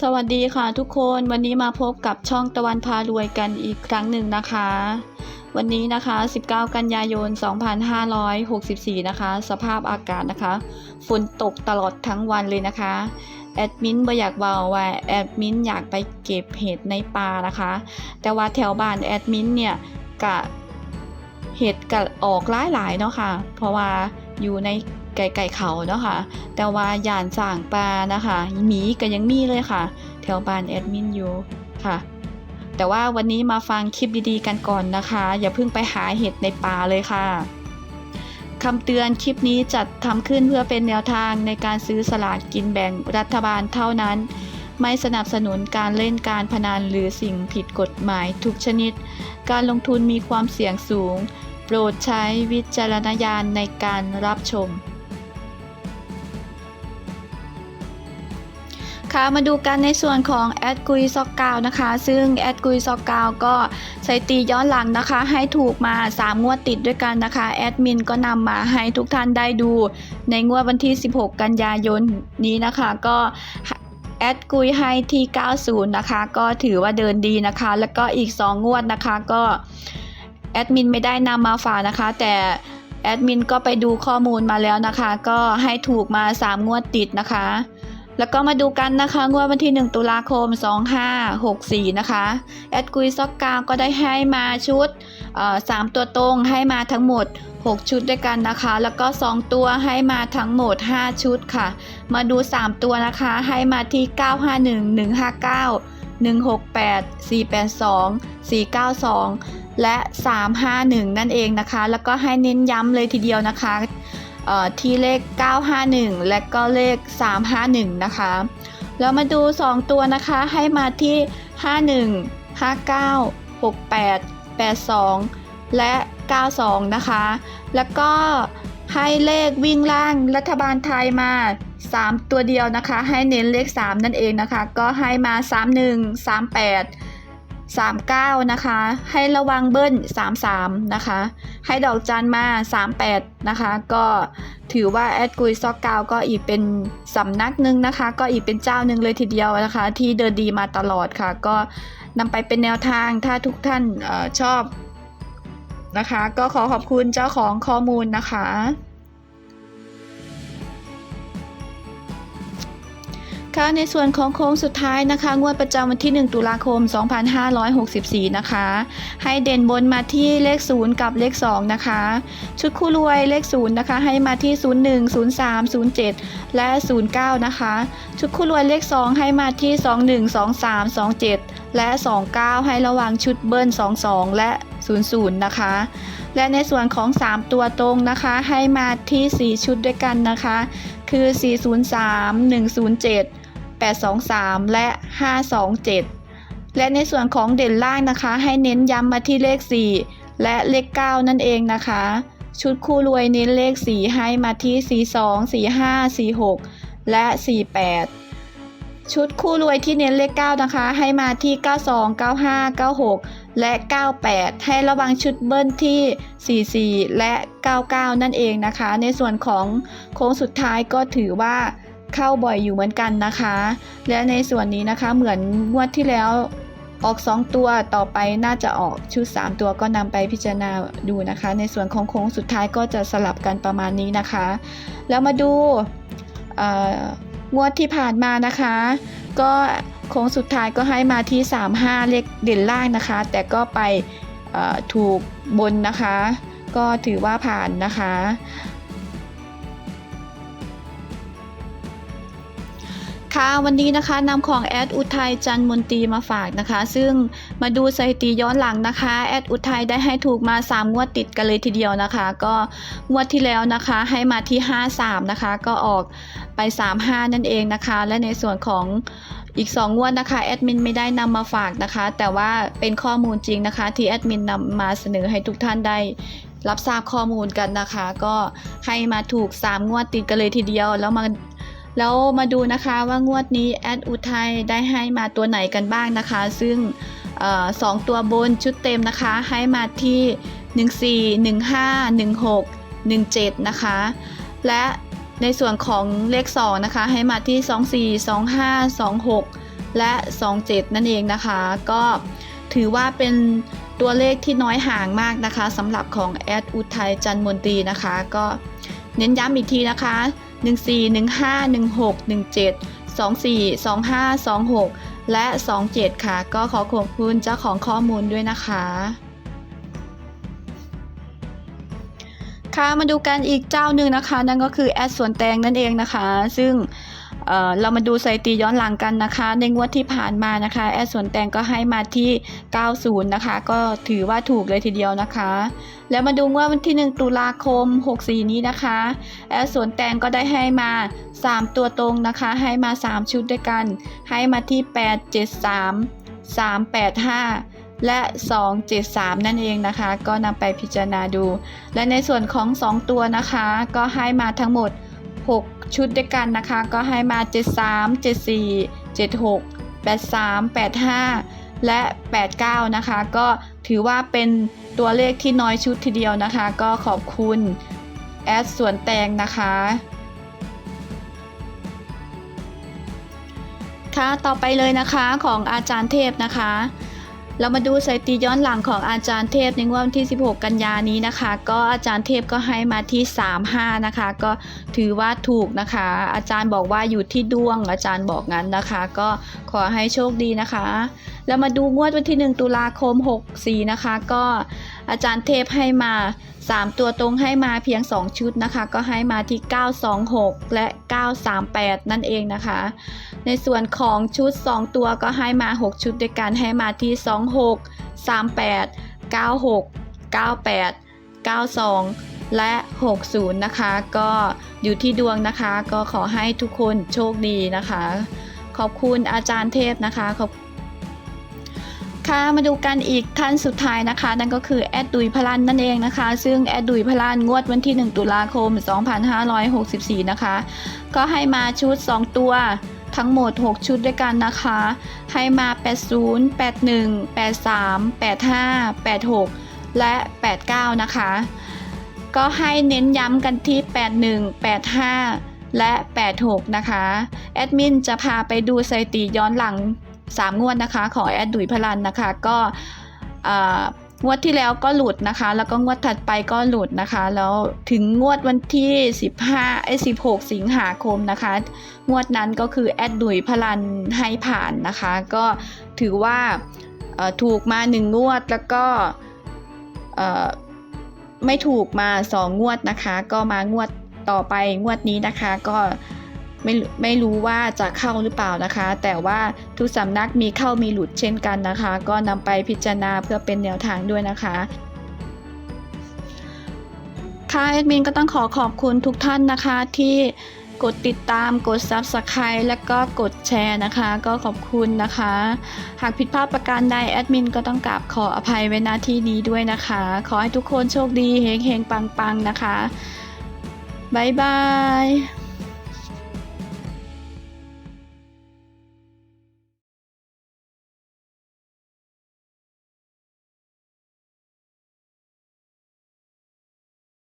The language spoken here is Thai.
สวัสดีค่ะทุกคนวันนี้มาพบกับช่องตะวันพารวยกันอีกครั้งหนึ่งนะคะ วันนี้นะคะ 19 กันยายน 2564 นะคะ สภาพอากาศนะคะฝนตกตลอดทั้งวันเลยนะคะแอดมินบ่อยากเบาว่าแอดมินอยากไปเก็บเห็ดในป่านะคะ แต่ว่าแถวบ้านแอดมินเนี่ยกะเห็ดกะออกหลายๆเนาะค่ะ เพราะว่าอยู่ใน ไก่ไก่เขาเนาะค่ะ แต่ว่าย่านส่างปลานะคะหมีก็ยังมีเลยค่ะ แถวบ้านแอดมินอยู่ค่ะ แต่ว่าวันนี้มาฟังคลิปดีๆกันก่อนนะคะ อย่าเพิ่งไปหาเห็ดในป่าเลยค่ะคำเตือนคลิปนี้จัดทำขึ้นเพื่อเป็นแนวทางในการซื้อสลากกินแบ่งรัฐบาลเท่านั้น ไม่สนับสนุนการเล่นการพนันหรือสิ่งผิดกฎหมายทุกชนิด การลงทุนมีความเสี่ยงสูง โปรดใช้วิจารณญาณในการรับชม คะ มาดูกันในส่วนของแอดกุยซอกกาวนะคะ ซึ่งแอดกุยซอกกาวก็สถิติย้อนหลังนะคะ ให้ถูกมา 3 งวดติดด้วยกันนะคะ แอดมินก็นำมาให้ทุกท่านได้ดู ในงวดวันที่ 16 กันยายนนี้นะคะก็แอดกุยให้ที่ 90 นะคะ ก็ถือว่าเดินดีนะคะ แล้วก็อีก 2 งวดนะคะก็แอดมินไม่ได้นำมาฝากนะคะ แต่แอดมินก็ไปดูข้อมูลมาแล้วนะคะ ก็ให้ถูกมา 3 งวดติดนะคะ แล้วก็มาดูกันนะคะงวดวันที่ 1 ตุลาคม 2564 นะคะ แอดกุยซอกกาวก็ได้ให้มาชุดเอ่อ3ตัวตรงให้มาทั้งหมด 6 ชุดด้วยกันนะคะ แล้วก็ 2 ตัวให้มาทั้งหมด 5 ชุดค่ะ มาดู 3 ตัวนะคะให้มาที่ 951 159 168 482 492 และ 351 นั่นเองนะคะ แล้วก็ให้เน้นย้ำเลยทีเดียวนะคะ ที่เลข 951 และก็เลข 351 นะคะ แล้วมาดู 2 ตัวนะคะให้มาที่ 51 59 68 82 และ 92 นะคะ แล้วก็ให้เลขวิ่งล่างรัฐบาลไทยมา 3 ตัวเดียวนะคะ ให้เน้นเลข 3 นั่นเองนะคะ ก็ให้มา 31 38 39 นะคะ ให้ระวังเบิ้ล 33 นะคะ ให้ดอกจันมา 38 นะคะ ก็ถือว่าแอดกุยซอกกาวก็อีกเป็นสำนักหนึ่งนะคะ ก็อีกเป็นเจ้าหนึ่งเลยทีเดียวนะคะ ที่เดินดีมาตลอดค่ะ ก็นำไปเป็นแนวทางถ้าทุกท่านออชอบนะคะ ก็ขอขอบคุณเจ้าของข้อมูลนะคะ ค่ะในส่วนของโค้งสุดท้ายนะคะ งวดประจำวันที่ 1 ตุลาคม 2564 นะคะ ให้เด่นบนมาที่เลข 0 กับเลข 2 นะคะ ชุดคู่รวยเลข 0 นะคะ ให้มาที่ 01 03 07 และ 09 นะคะ ชุดคู่รวยเลข 2 ให้มาที่ 21 23 27 และ 29 ให้ระวังชุดเบิ้ล 22 และ 00 นะคะ และในส่วนของ 3 ตัวตรงนะคะ ให้มาที่ 4 ชุดด้วยกันนะคะ คือ 403 107 823 และ 527 และในส่วนของเด่นล่างนะคะ ให้เน้นย้ำมาที่เลข 4 และเลข 9 นั่นเองนะคะ ชุดคู่รวยเน้นเลข 4 ให้มาที่ 42 45 46 และ 48 ชุดคู่รวยที่เน้นเลข 9 นะคะ ให้มาที่ 92 95 96 และ 98 ให้ระวังชุดเบิ้ลที่ 44 และ 99 นั่นเองนะคะ ในส่วนของโค้งสุดท้ายก็ถือว่า เข้าบ่อยอยู่เหมือนกันนะคะ และในส่วนนี้นะคะเหมือนงวดที่แล้วออก 2 ตัวต่อไปน่าจะออกชุด 3 ตัวก็นำไปพิจารณาดูนะคะ ในส่วนของโค้งสุดท้ายก็จะสลับกันประมาณนี้นะคะ แล้วมาดูงวดที่ผ่านมานะคะ ก็โค้งสุดท้ายก็ให้มาที่ 35 เลขเด่นล่างนะคะ แต่ก็ไปถูกบนนะคะ ก็ถือว่าผ่านนะคะ ค่ะวันนี้นะคะนำของแอดอุทัยจันมนตรีมาฝากนะคะ ซึ่งมาดูสถิติย้อนหลังนะคะแอดอุทัยได้ให้ถูกมา 3 งวดติดกันเลยทีเดียวนะคะ ก็งวดที่แล้วนะคะให้มาที่ 53 นะคะ ก็ออกไป 35 นั่นเองนะคะ และในส่วนของอีก 2 งวดนะคะแอดมินไม่ได้นำมาฝากนะคะ แต่ว่าเป็นข้อมูลจริงนะคะที่แอดมินนำมาเสนอให้ทุกท่านได้รับทราบข้อมูลกันนะคะ ก็ให้มาถูก 3 งวดติดกันเลยทีเดียวแล้วมา แล้วมาดูนะคะว่างวดนี้แอดอุทัยได้ให้มาตัวไหนกันบ้างนะคะ ซึ่งออสองตัวบนชุดเต็มนะคะ ให้มาที่ 14 15 16 17 นะคะ และในส่วนของเลข 2 นะคะ ให้มาที่ 24 25 26 และ 27 นั่นเองนะคะ ก็ถือว่าเป็นตัวเลขที่น้อยห่างมากนะคะสำหรับของแอดอุทัยจันมนตรีนะคะ ก็เน้นย้ำอีกทีนะคะ 14 15 16 17 24 25 26 และ 27 ค่ะ ก็ขอขอบคุณเจ้าของข้อมูลด้วยนะคะ ค่ะมาดูกันอีกเจ้าหนึ่งนะคะ นั่นก็คือแอดสวนแตงนั่นเองนะคะ ซึ่ง เเรามาดูสถิติย้อนหลังกันนะคะ ในงวดที่ผ่านมานะคะ แอดสวนแตงก็ให้มาที่ 90 นะคะ ก็ถือว่าถูกเลยทีเดียวนะคะ แล้วมาดูงวดวันที่ 1 ตุลาคม 64 นี้นะคะ แอดสวนแตงก็ได้ให้มา 3 ตัวตรงนะคะ ให้มา 3 ชุดด้วยกัน ให้มาที่ 873 385และ 273 นั่นเองนะคะ ก็นำไปพิจารณาดู และในส่วนของ 2 ตัวนะคะ ก็ให้มาทั้งหมด 6 ชุดด้วยกันนะคะ ก็ให้มา 73 74 76 83 85 และ 89 นะคะ ก็ถือว่าเป็นตัวเลขที่น้อยชุดทีเดียวนะคะ ก็ขอบคุณแอดสวนแตงนะคะค่ะต่อไปเลยนะคะของอาจารย์เทพนะคะ เรามาดูสถิติย้อนหลังของอาจารย์เทพในงวดวันที่ 16 กันยานี้นะคะ ก็อาจารย์เทพก็ให้มาที่ 35 นะคะ ก็ถือว่าถูกนะคะ อาจารย์บอกว่าอยู่ที่ดวง อาจารย์บอกงั้นนะคะ ก็ขอให้โชคดีนะคะ แล้วมาดูงวดวันที่ 1 ตุลาคม 64 นะคะ ก็ อาจารย์เทพให้มา 3 ตัวตรงให้มาเพียง 2 ชุดนะคะ ก็ให้มาที่ 926 และ 938 นั่นเองนะคะ ในส่วนของชุด 2 ตัวก็ให้มา 6 ชุดด้วยกันให้มาที่ 26 38 96 98 92 และ 60 นะคะ ก็อยู่ที่ดวงนะคะ ก็ขอให้ทุกคนโชคดีนะคะ ขอบคุณอาจารย์เทพนะคะขอบ ค่ะมาดูกันอีกท่านสุดท้ายนะคะ นั่นก็คือแอดดุยพลันนั่นเองนะคะ ซึ่งแอดดุยพลันงวดวันที่ 1 ตุลาคม 2564 นะคะ ก็ให้มาชุด 2 ตัวทั้งหมด 6 ชุดด้วยกันนะคะ ให้มา 80 81 83 85 86 และ 89 นะคะ ก็ให้เน้นย้ำกันที่ 81 85 และ 86 นะคะ แอดมินจะพาไปดูสถิติย้อนหลัง 3 งวดนะคะของแอดดุยพลันนะคะก็งวดที่แล้วก็หลุดนะคะ แล้วก็งวดถัดไปก็หลุดนะคะ แล้วถึงงวดวันที่ 15ไอ้16 สิงหาคมนะคะ งวดนั้นก็คือแอดดุยพลันให้ผ่านนะคะ ก็ถือว่าถูกมา 1 งวดแล้วก็ไม่ถูกมา 2 งวดนะคะ ก็มางวดต่อไปงวดนี้นะคะก็ ไม่ไม่รู้ว่าจะเข้าหรือเปล่านะคะ แต่ว่าทุกสำนักมีเข้ามีหลุดเช่นกันนะคะ ก็นำไปพิจารณาเพื่อเป็นแนวทางด้วยนะคะค่ะแอดมินก็ต้องขอขอบคุณทุกท่านนะคะที่กดติดตามกด Subscribe และก็กดแชร์นะคะ ก็ขอบคุณนะคะ หากผิดพลาดประการใดแอดมินก็ต้องกราบขออภัยไว้หน้าที่นี้ด้วยนะคะ ขอให้ทุกคนโชคดีเฮงๆปังๆนะคะ บ๊ายบาย